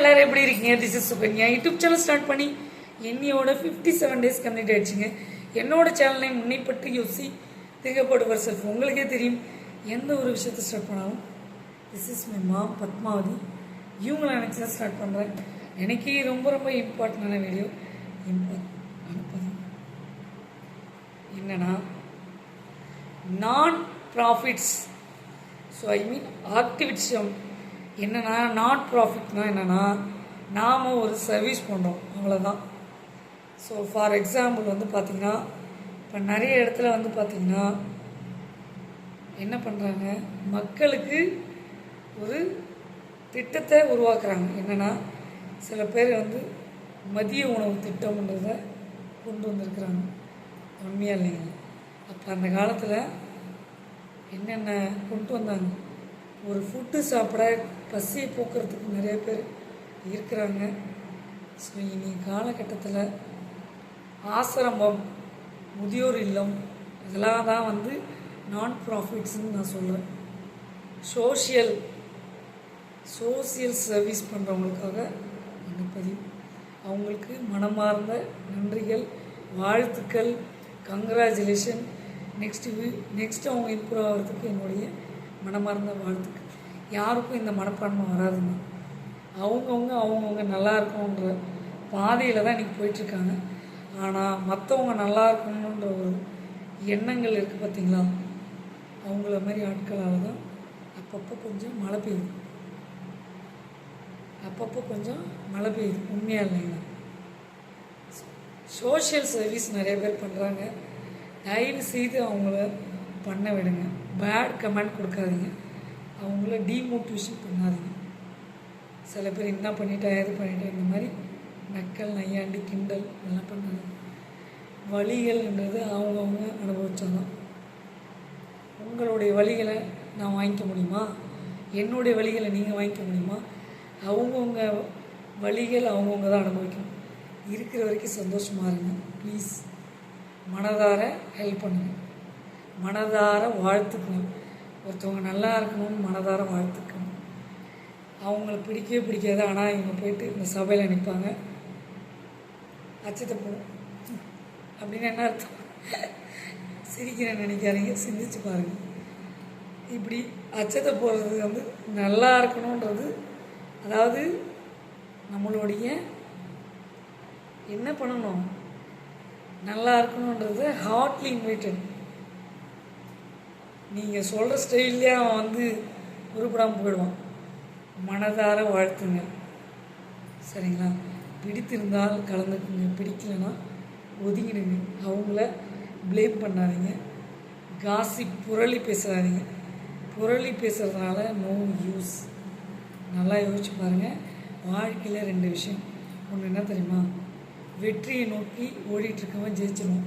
எல்லாரும் எப்படி இருக்கீங்க? This is Sukanya. YouTube channel start பண்ணி என்னையோட ஃபிஃப்டி செவன் டேஸ் கம்ப்ளீட் ஆயிடுச்சுங்க. என்னோட சேனலை முன்னைப்பட்டு யோசி. திகப்படுவர் செல்ஃப் உங்களுக்கே தெரியும். எந்த ஒரு விஷயத்தை ஸ்டார்ட் பண்ணாலும் திஸ் இஸ் மை மா பத்மாவதி. இவங்களை எனக்கு தான் ஸ்டார்ட் பண்ணுறேன் எனக்கே ரொம்ப ரொம்ப இம்பார்ட்டண்டான வீடியோ இம்பார்ட் என்னன்னா நான் ப்ராஃபிட்ஸ் ஸோ ஐ மீன் ஆக்டிவிட்டிஸம் என்னென்னா நாட் ப்ராஃபிட்னா என்னென்னா நாம் ஒரு சர்வீஸ் பண்ணுறோம் அவ்வளோதான் ஸோ ஃபார் எக்ஸாம்பிள் வந்து பார்த்திங்கன்னா இப்போ நிறைய இடத்துல வந்து பார்த்திங்கன்னா என்ன பண்ணுறாங்க மக்களுக்கு ஒரு திட்டத்தை உருவாக்குறாங்க. என்னென்னா சில பேர் வந்து மதிய உணவு திட்டம்ன்றத கொண்டு வந்திருக்கிறாங்க. உண்மையாக இல்லைங்க அப்போ அந்த காலத்தில் என்னென்ன கொண்டு வந்தாங்க? ஒரு ஃபுட்டு சாப்பிட பசியை போக்குறதுக்கு நிறைய பேர் இருக்கிறாங்க. ஸோ இனி காலகட்டத்தில் ஆசிரமம் முதியோர் இல்லம் இதெல்லாம் தான் வந்து நான் ப்ராஃபிட்ஸ்னு நான் சொல்கிறேன் சோஷியல் சோசியல் சர்வீஸ் பண்ணுறவங்களுக்காக இந்த பதிவு. அவங்களுக்கு மனமார்ந்த நன்றிகள் வாழ்த்துக்கள் கங்க்ராச்சுலேஷன் நெக்ஸ்ட் நெக்ஸ்ட் அவங்க இம்ப்ரூவ் ஆகிறதுக்கு என்னுடைய மனமார்ந்த வாழ்த்துக்கு யாருக்கும் இந்த மனப்பான்மை வராதுங்க. அவங்கவுங்க அவங்கவுங்க நல்லா இருக்கணுன்ற பாதையில் தான் இன்றைக்கி போயிட்டுருக்காங்க. ஆனால் மற்றவங்க நல்லா இருக்கணுன்ற ஒரு எண்ணங்கள் இருக்குது பார்த்தீங்களா அவங்கள மாதிரி ஆட்களால் தான் அப்பப்போ கொஞ்சம் மழை பெய்யுது. அப்பப்போ கொஞ்சம் மழை பெய்யுது. உண்மையாக இல்லைங்களா? சோஷியல் சர்வீஸ் நிறைய பேர் பண்ணுறாங்க தயவு செய்து அவங்கள பண்ண விடுங்க. பேட் கமெண்ட் கொடுக்காதீங்க. அவங்கள டீமோட்டிவேஷன் பண்ணாதீங்க. சில பேர் என்ன பண்ணிட்டா ஏது பண்ணிட்டா இந்த மாதிரி நக்கல் நையாண்டி கிண்டல் இதெல்லாம் பண்ணாதீங்க. வழிகள்ன்றது அவங்கவுங்க அனுபவிச்சாதான். உங்களுடைய வழிகளை நான் வாங்கிக்க முடியுமா? என்னுடைய வழிகளை நீங்கள் வாங்கிக்க முடியுமா? அவங்கவுங்க வழிகள் அவங்கவுங்க தான் அனுபவிக்கணும். இருக்கிற வரைக்கும் சந்தோஷமாக இருங்க. ப்ளீஸ் மனதார ஹெல்ப் பண்ணுங்கள் மனதார வாழ்த்துக்கணும். ஒருத்தவங்க நல்லா இருக்கணும்னு மனதார வாழ்த்துக்கணும். அவங்கள பிடிக்கவே பிடிக்காது. ஆனால் இவங்க போயிட்டு இந்த சபையில் நிற்பாங்க அச்சத்தை போடும். அப்படின்னு என்ன அர்த்தம்? சிரிக்கிறேன் நினைக்காதீங்க. சிந்திச்சு பாருங்கள் இப்படி அச்சத்தை போடுறது வந்து நல்லா இருக்கணுன்றது அதாவது நம்மளுடைய என்ன பண்ணணும்? நல்லா இருக்கணுன்றது ஹார்ட்லி இன்வைட்டட் நீங்கள் சொல்கிற ஸ்டைல்லே அவன் வந்து உருப்படாமல் போயிடுவான். மனதார வாழ்த்துங்க. சரிங்களா? பிடித்திருந்தால் கலந்துக்குங்க. பிடிக்கலனா ஒதுங்கிடுங்க. அவங்கள ப்ளேம் பண்ணாதீங்க. காசி புரளி பேசாதீங்க. புரளி பேசுகிறதுனால நோ யூஸ் நல்லா யோசிச்சு பாருங்கள் வாழ்க்கையில் ரெண்டு விஷயம். ஒன்று என்ன தெரியுமா? வெற்றியை நோக்கி ஓடிட்டுருக்கவன் ஜெயிச்சிருவான்.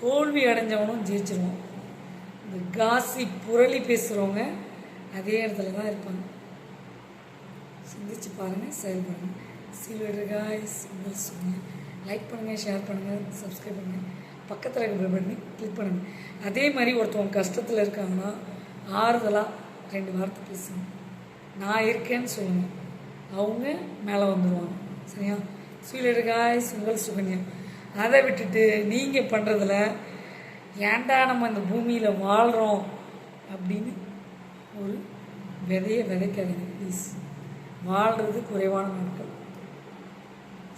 தோல்வி அடைஞ்சவனும் ஜெயிச்சிருவான். இந்த காசி புரளி பேசுகிறவங்க அதே இடத்துல தான் இருப்பாங்க. சிந்திச்சு பாருங்கள் செயல்படுங்க சீலர் காய்ஸ் உங்கள் சொல்லுங்கள் லைக் பண்ணுங்கள் ஷேர் பண்ணுங்கள் சப்ஸ்கிரைப் பண்ணுங்கள் பக்கத்தில் இருக்க பண்ணி கிளிக் பண்ணுங்கள் அதே மாதிரி ஒருத்தவங்க கஷ்டத்தில் இருக்காங்கன்னா ஆறுதலாக ரெண்டு வார்த்தை பேசுங்க. நான் இருக்கேன்னு சொல்லுங்கள் அவங்க மேலே வந்துடுவாங்க சரியா? சீலர் காய்ஸ் உங்கள் சுகன்யா. அதை விட்டுட்டு நீங்கள் பண்ணுறதுல ஏன்டா நம்ம இந்த பூமியில் வாழ்கிறோம் அப்படின்னு ஒரு விதையை விதைக்காதீங்க ப்ளீஸ் வாழ்கிறது குறைவான நாட்கள்.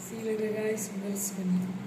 சீலர் காய்ஸ் உங்கள் சுகன்யா